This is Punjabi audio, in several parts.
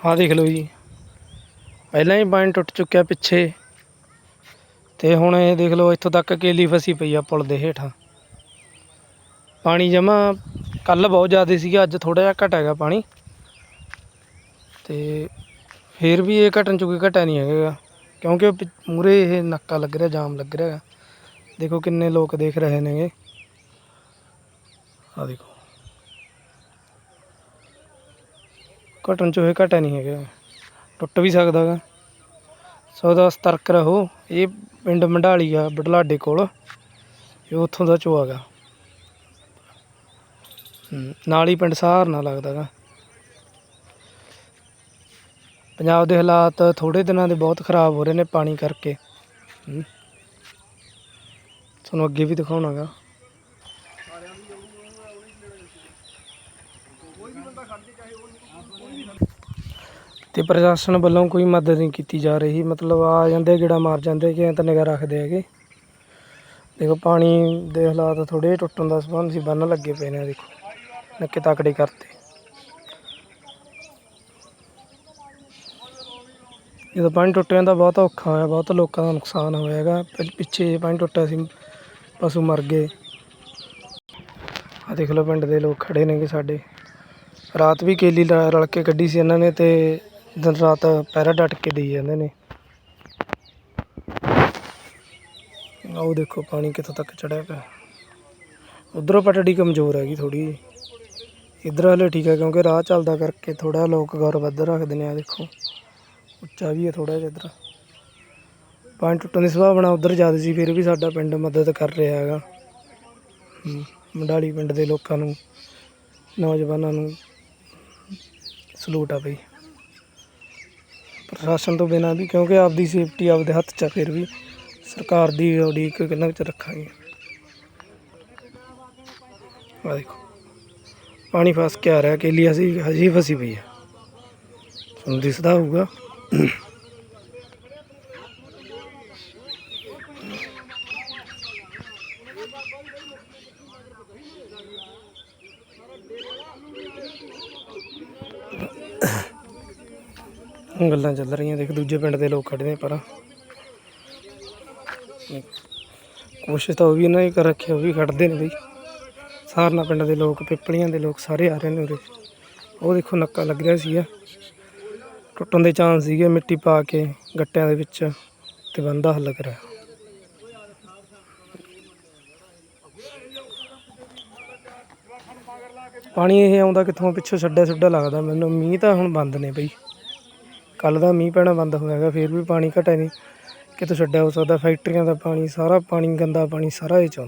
ਆਹ ਦੇਖ ਲਓ ਜੀ। ਪਹਿਲਾਂ ਹੀ ਪਾਣੀ ਟੁੱਟ ਚੁੱਕਿਆ ਪਿੱਛੇ। ਤੇ ਹੁਣ ਇਹ ਦੇਖ ਲਓ, ਇੱਥੋਂ ਤੱਕ ਕੇਲੀ ਫਸੀ ਪਈ ਆ ਪੁਲ ਦੇ ਹੇਠਾਂ। ਪਾਣੀ ਜਮਾ ਕੱਲ ਬਹੁਤ ਜ਼ਿਆਦਾ ਸੀਗਾ, ਅੱਜ ਥੋੜਾ ਜਿਹਾ ਘਟ ਹੈਗਾ ਪਾਣੀ। ਤੇ ਫੇਰ ਵੀ ਇਹ ਘਟਣ ਚੁੱਕੀ ਘਟਿਆ ਨਹੀਂ ਹੈਗਾ। ਕਿਉਂਕਿ ਮੂਰੇ ਇਹ ਨੱਕਾ ਲੱਗ ਰਿਹਾ, ਜਾਮ ਲੱਗ ਰਿਹਾ ਦੇਖੋ ਕਿੰਨੇ ਲੋਕ ਦੇਖ ਰਹੇ ਨੇਗੇ। ਆ ਦੇਖੋ। ਘਟਣ ਚੋਂ ਇਹ ਘਟਿਆ ਨਹੀਂ ਹੈਗਾ। ਟੁੱਟ ਵੀ ਸਕਦਾ ਗਾ। ਸੋ ਦਾ ਸਤਰਕ ਰਹੋ। ਇਹ ਪਿੰਡ ਮੰਡਾਲੀ ਆ, ਬਡਲਾਡੇ ਕੋਲ। ਇਹ ਉੱਥੋਂ ਦਾ ਚੋਆਗਾ ਨਾਲ ਹੀ ਪਿੰਡ ਸਹਾਰਨਾ ਲੱਗਦਾ ਗਾ। ਪੰਜਾਬ ਦੇ ਹਾਲਾਤ ਥੋੜੇ ਦਿਨਾਂ ਦੇ ਬਹੁਤ ਖਰਾਬ ਹੋ ਰਹੇ ਨੇ ਪਾਣੀ ਕਰਕੇ। ਤੁਹਾਨੂੰ ਅੱਗੇ ਵੀ ਦਿਖਾਉਣਾ ਗਾ ਤੇ ਪ੍ਰਸ਼ਾਸਨ ਵੱਲੋਂ ਕੋਈ ਮਦਦ ਨਹੀਂ ਕੀਤੀ ਜਾ ਰਹੀ। ਮਤਲਬ ਆ ਜਾਂਦੇ, ਗੇੜਾ ਮਾਰ ਜਾਂਦੇ ਕਿ ਐਂ ਤਾਂ ਨਿਗਾਹ ਰੱਖਦੇ ਹੈਗੇ। ਦੇਖੋ, ਪਾਣੀ ਦੇ ਹਾਲਾਤ ਥੋੜੇ ਟੁੱਟਣ ਦਾ ਸੰਬੰਧ ਸੀ ਬੰਨ ਲੱਗੇ ਪਏ ਨੇ ਦੇਖੋ। ਨੱਕੇ ਤਾਕੜੇ ਕਰਤੇ। ਜਦੋਂ ਪਾਣੀ ਟੁੱਟਿਆ ਤਾਂ ਬਹੁਤ ਔਖਾ ਹੋਇਆ, ਬਹੁਤ ਲੋਕਾਂ ਦਾ ਨੁਕਸਾਨ ਹੋਇਆ ਹੈਗਾ। ਪਿ- ਪਿੱਛੇ ਪਾਣੀ ਟੁੱਟਿਆ ਸੀ, ਪਸ਼ੂ ਮਰ ਗਏ। ਆ ਦੇਖ ਲਓ, ਪਿੰਡ ਦੇ ਲੋਕ ਖੜੇ ਨੇਗੇ ਸਾਡੇ। ਰਾਤ ਵੀ ਕੇਲੀ ਲ- ਰਲ ਕੇ ਕੱਢੀ ਸੀ ਇਹਨਾਂ ਨੇ ਤੇ ਦਿਨ ਰਾਤ ਪਹਿਰਾ ਡਟ ਕੇ ਦੇਈ ਜਾਂਦੇ ਨੇ। ਆਓ ਦੇਖੋ ਪਾਣੀ ਕਿੱਥੋਂ ਤੱਕ ਚੜਿਆ ਪਿਆ। ਉਧਰੋਂ ਪਟੜੀ ਕਮਜ਼ੋਰ ਹੈਗੀ ਥੋੜੀ ਇਧਰ ਹਲੇ ਠੀਕ ਹੈ ਕਿਉਂਕਿ ਰਾਹ ਚੱਲਦਾ ਕਰਕੇ ਥੋੜਾ ਲੋਕ ਗੌਰ ਵੱਧ ਰੱਖਦੇ ਨੇ ਆ ਦੇਖੋ। ਉੱਚਾ ਵੀ ਹੈ ਥੋੜਾ ਜਿਹਾ ਇੱਧਰ। ਪਾਣੀ ਟੁੱਟਣ ਦੀ ਸੰਭਾਵਨਾ ਉਧਰ ਜ਼ਿਆਦਾ ਸੀ ਫਿਰ ਵੀ ਸਾਡਾ ਪਿੰਡ ਮਦਦ ਕਰ ਰਿਹਾ ਹੈਗਾ। ਹਮ, ਮੰਡਾਲੀ ਪਿੰਡ ਦੇ ਲੋਕਾਂ ਨੂੰ ਨੌਜਵਾਨਾਂ ਨੂੰ। ਸਲੂਟ ਆ ਬਈ। ਪ੍ਰਸ਼ਾਸਨ ਤੋਂ ਬਿਨਾਂ ਵੀ, ਕਿਉਂਕਿ ਆਪਦੀ ਸੇਫਟੀ ਆਪਦੇ ਹੱਥ 'ਚ ਆ, ਫਿਰ ਵੀ ਸਰਕਾਰ ਦੀ ਉਡੀਕ ਕਿੰਨਾ ਵਿੱਚ ਰੱਖਾਂਗੇ। ਆ ਦੇਖੋ, ਪਾਣੀ ਫਸ ਕੇ ਆ ਰਿਹਾ ਕੇਲੀ ਅਸੀਂ ਹਜੇ ਫਸੀ ਪਈ ਆ। ਤੁਹਾਨੂੰ ਦਿਸਦਾ ਹੋਊਗਾ। ਗੱਲਾਂ ਚੱਲ ਰਹੀਆਂ, ਦੇਖ ਦੂਜੇ ਪਿੰਡ ਦੇ ਲੋਕ ਖੜੇ ਨੇ ਪਰ ਕੋਸ਼ਿਸ਼ ਤਾਂ ਉਹ ਵੀ ਇਹਨਾਂ ਨੇ ਕਰ ਰੱਖਿਆ ਉਹ ਵੀ ਖੜਦੇ ਨੇ ਬਈ। ਸਾਰਨਾ ਪਿੰਡ ਦੇ ਲੋਕ, ਪਿੱਪਲੀਆਂ ਦੇ ਲੋਕ ਸਾਰੇ ਆ ਰਹੇ ਨੇ ਉਰੇ। ਉਹ ਦੇਖੋ ਨੱਕਾ ਲੱਗ ਰਿਹਾ ਸੀਗਾ। ਟੁੱਟਣ ਦੇ ਚਾਂਸ ਸੀਗੇ, ਮਿੱਟੀ ਪਾ ਕੇ ਗੱਟਿਆਂ ਦੇ ਵਿੱਚ ਤੇ ਬੰਦਾ ਹੱਲ ਕਰਿਆ। ਪਾਣੀ ਇਹ ਆਉਂਦਾ ਕਿੱਥੋਂ ਪਿੱਛੋਂ ਛੱਡਿਆ ਛੱਡਿਆ ਲੱਗਦਾ ਮੈਨੂੰ, ਮੀਂਹ ਤਾਂ ਹੁਣ ਬੰਦ ਨੇ ਬਈ। ਕੱਲ ਦਾ ਮੀਂਹ ਪੈਣਾ ਬੰਦ ਹੋਇਆਗਾ ਫਿਰ ਵੀ ਪਾਣੀ ਘਟਿਆ ਨਹੀਂ। ਕਿਤੋਂ ਛੱਡਿਆ ਹੋ ਸਕਦਾ? ਫੈਕਟਰੀਆਂ ਦਾ ਪਾਣੀ, ਸਾਰਾ ਪਾਣੀ, ਗੰਦਾ ਪਾਣੀ, ਸਾਰਾ ਇਹ ਚ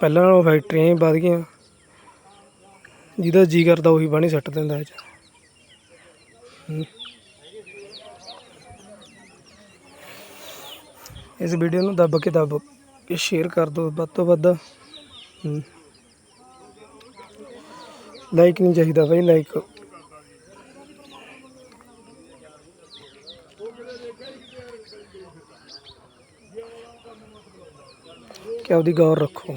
ਪਹਿਲਾਂ ਨਾਲੋਂ ਫੈਕਟਰੀਆਂ ਹੀ ਵੱਧ ਗਈਆਂ। ਜਿਹਦਾ ਜੀ ਕਰਦਾ ਉਹੀ ਪਾਣੀ ਸੱਟ ਦਿੰਦਾ ਇਹ 'ਚ। ਇਸ ਵੀਡੀਓ ਨੂੰ ਦੱਬ ਕੇ ਦੱਬ ਕੇ ਸ਼ੇਅਰ ਕਰ ਦਿਓ, ਵੱਧ ਤੋਂ ਵੱਧ। ਲਾਈਕ ਨਹੀਂ ਚਾਹੀਦਾ ਬਈ, ਲਾਈਕ ਕਿ ਆਪਦੀ ਗੌਰ ਰੱਖੋ